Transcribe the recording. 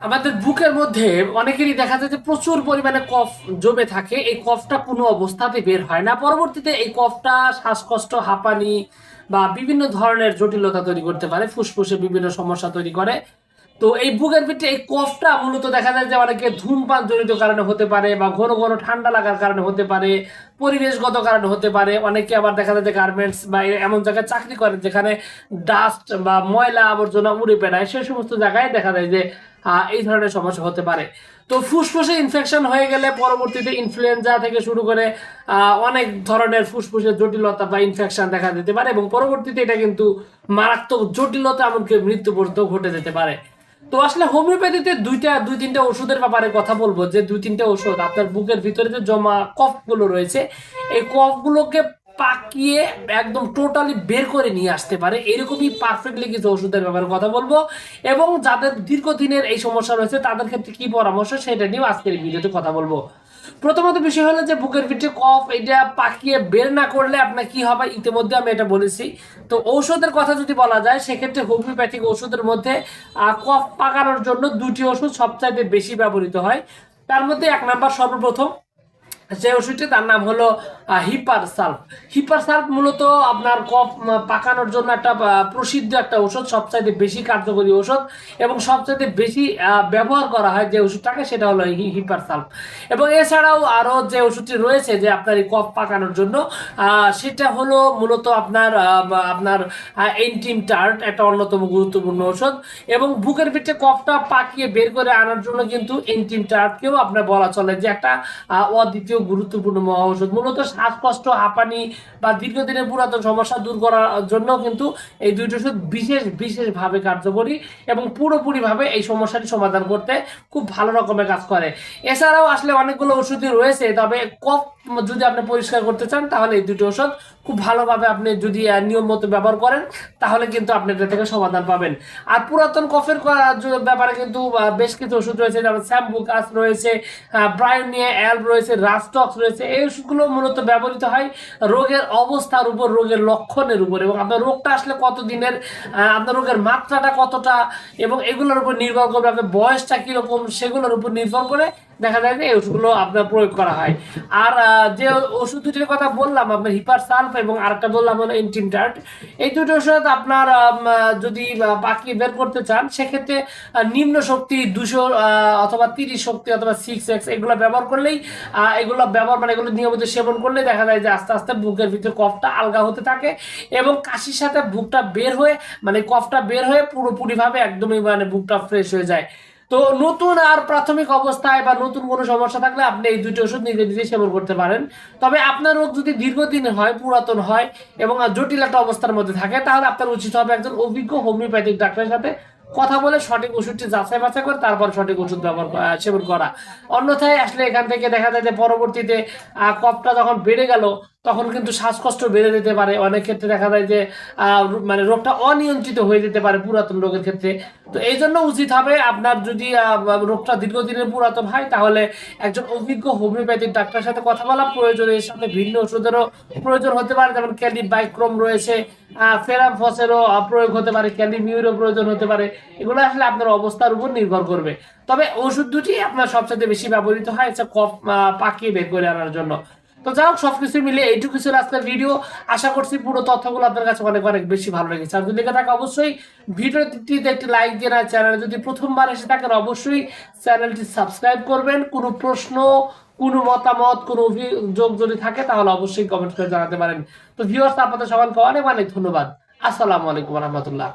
আমাদের বুকের মধ্যে অনেকেরই দেখা যায় যে প্রচুর পরিমাণে কফ জমে থাকে। এই কফটা কোনো অবস্থাতে বের হয় না। পরবর্তীতে এই কফটা শ্বাসকষ্ট, হাঁপানি বা বিভিন্ন ধরনের জটিলতা তৈরি করতে পারে। ফুসফুসে বিভিন্ন সমস্যা তৈরি করে। তো এই বুকের ভিতরে এই কফটা মূলত দেখা যায় যে অনেকে ধূমপান জনিত কারণে হতে পারে বা ঘন ঘন ঠান্ডা লাগার কারণে হতে পারে, পরিবেশগত কারণে হতে পারে। অনেকে আবার দেখা যায় যে গার্মেন্টস বা এমন জায়গায় চাকরি করে যেখানে ডাস্ট বা ময়লা আবর্জনা উড়ে বেড়ায়। সেই সমস্ত জায়গায় দেখা যায় যে এই ধরনের সমস্যা হতে পারে। তো ফুসফুসে ইনফেকশন হয়ে গেলে পরবর্তীতে ইনফ্লুয়েঞ্জা থেকে শুরু করে অনেক ধরনের ফুসফুসের জটিলতা বা ইনফেকশন দেখা দিতে পারে এবং পরবর্তীতে এটা কিন্তু মারাত্মক জটিলতা এমনকি মৃত্যু পর্যন্ত ঘটে যেতে পারে। তো আসলে হোমিওপ্যাথিতে দুইটা, দুই তিনটা ওষুধের ব্যাপারে কথা বলব। যে দুই তিনটা ওষুধ, আপনার বুকের ভিতরে যে জমা কফগুলো রয়েছে, এই কফগুলোকে পাকিয়ে একদম টোটালি বের করে নিয়ে আসতে পারে। এরকমই পারফেক্টলি কিছু ওষুধের ব্যাপারে কথা বলব। এবং যাদের দীর্ঘদিনের এই সমস্যা রয়েছে, তাদের ক্ষেত্রে কি পরামর্শ সেটা নিয়েও আজকের ভিডিওতে কথা বলব। প্রথমত বিষয় হলো যে, বুকের ভিতরে কফ এটা পাকিয়ে বের না করলে আপনার কি হবে? ইতিমধ্যে আমি এটা বলেছি। তো ঔষধের কথা যদি বলা যায়, সেক্ষেত্রে হোমিওপ্যাথিক ওষুধের মধ্যে কফ পাকানোর জন্য দুটি ওষুধ সবচাইতে বেশি ব্যবহৃত হয়। তার মধ্যে এক নাম্বার সর্বপ্রথম যে ওষুধটি, তার নাম হলো হিপার সালফ হিপার সালফ মূলত আপনার কফ পাকানোর জন্য একটা প্রসিদ্ধ একটা ওষুধ সবচাইতে বেশি কার্যকরী ওষুধ এবং সবচাইতে বেশি ব্যবহার করা হয় যে ওষুধটাকে, সেটা হলো হিপার সালফ এবং এছাড়াও আরও যে ওষুধটি রয়েছে যে আপনার এই কফ পাকানোর জন্য সেটা হলো মূলত আপনার আপনার এন্টিম টার্ট একটা অন্যতম গুরুত্বপূর্ণ ওষুধ এবং বুকের ভিতরে কফটা পাকিয়ে বের করে আনার জন্য কিন্তু এন্টিম টার্টকেও আপনার বলা চলে যে একটা অদ্বিতীয় গুরুত্বপূর্ণ মহা ওষুধ মূলত শ্বাসকষ্ট, হাঁপানি বা দীর্ঘদিনের পুরাতন সমস্যা দূর করার জন্য কিন্তু এই দুইটি ওষুধ বিশেষ, বিশেষভাবে কার্যকরী এবং পুরোপুরিভাবে এই সমস্যাটি সমাধান করতে খুব ভালো রকমের কাজ করে। এছাড়াও আসলে অনেকগুলো ওষুধই রয়েছে, তবে কফ যদি আপনি পরিষ্কার করতে চান, তাহলে এই দুটি ওষুধ খুব ভালোভাবে আপনি যদি নিয়ম মতো ব্যবহার করেন, তাহলে কিন্তু আপনি এটা থেকে সমাধান পাবেন। আর পুরাতন কফের ব্যাপারে কিন্তু বেশ কিছু ওষুধ রয়েছে, যেমন স্যাম্বুকাস রয়েছে ব্রায়োনিয়া, অ্যালব রয়েছে রাস্টক্স রয়েছে এই ওষুধগুলো মূলত ব্যবহৃত হয় রোগের অবস্থার উপর রোগের লক্ষণের উপর এবং আপনার রোগটা আসলে কত দিনের আহ, আপনার রোগের মাত্রাটা কতটা এবং এগুলোর উপর নির্ভর করবে আপনার বয়সটা কীরকম সেগুলোর উপর নির্ভর করে দেখা যায় যে এই ওষুধগুলো আপনার প্রয়োগ করা হয়। আর যে ওষুধ দুটির কথা বললাম, আপনার হিপার সালফ এবং আরেকটা বললাম হলো ইনটিমটার্ট এই দুটো ওষুধ আপনার যদি বাকি বের করতে চান, সেক্ষেত্রে নিম্ন শক্তি দুশো অথবা তিরিশ শক্তি অথবা সিক্স এক্স এগুলো ব্যবহার করলেই এগুলো ব্যবহার মানে এগুলো নিয়মিত সেবন করলে দেখা যায় যে আস্তে আস্তে বুকের ভিতরে কফটা আলগা হতে থাকে এবং কাশির সাথে বুকটা বের হয়ে মানে কফটা বের হয়ে পুরোপুরিভাবে একদমই মানে বুকটা ফ্রেশ হয়ে যায়। তো নতুন আর প্রাথমিক অবস্থায় বা নতুন কোনো সমস্যা থাকলে আপনি এই দুটি ওষুধ নিজে সেবন করতে পারেন। তবে আপনার রোগ যদি দীর্ঘদিন হয়, পুরাতন হয় এবং জটিল একটা অবস্থার মধ্যে থাকে, তাহলে আপনার উচিত হবে একজন অভিজ্ঞ হোমিওপ্যাথিক ডাক্তারের সাথে কথা বলে সঠিক ওষুধটি যাচাই বাছাই করে তারপর সঠিক ওষুধ ব্যবহার সেবন করা। অন্যথায় আসলে এখান থেকে দেখা যায় যে পরবর্তীতে কফটা যখন বেড়ে গেল তখন কিন্তু শ্বাসকষ্ট বেড়ে যেতে পারে। অনেক ক্ষেত্রে দেখা যায় যে মানে রোগটা অনিয়ন্ত্রিত হয়ে যেতে পারে পুরাতন রোগের ক্ষেত্রে। তো এই জন্য উচিত হবে আপনার যদি রোগটা দীর্ঘদিনের পুরাতন হয়, তাহলে একজন অভিজ্ঞ হোমিওপ্যাথিক ডাক্তারের সাথে কথা বলা প্রয়োজন এর সাথে ভিন্ন ওষুধেরও প্রয়োজন হতে পারে। যেমন ক্যালি বাইক্রোম রয়েছে ফেরাম ফসেরও প্রয়োগ হতে পারে ক্যালি মিউরও প্রয়োজন হতে পারে। এগুলো আসলে আপনার অবস্থার উপর নির্ভর করবে। তবে ওষুধ দুটি আপনার সবচেয়ে বেশি ব্যবহৃত হয় কফ পাকিয়ে বের করে আনার জন্য। তো যাই হোক, সবকিছু মিলে এইটুকু ছিল আজকের ভিডিও আশা করছি পুরো তথ্যগুলো আপনার কাছে অনেক অনেক বেশি ভালো লেগেছে। আর যদি থাকে, অবশ্যই ভিডিওটিতে একটি লাইক দিয়ে না চ্যানেলে যদি প্রথমবার এসে থাকেন, অবশ্যই চ্যানেলটি সাবস্ক্রাইব করবেন। কোনো প্রশ্ন, কোনো মতামত, কোনো অভিযোগ যদি থাকে, তাহলে অবশ্যই কমেন্ট করে জানাতে পারেন। তো ভিউয়ার্স আপনাদের সবাইকে অনেক অনেক ধন্যবাদ। আসসালামু আলাইকুম রহমতুল্লাহ।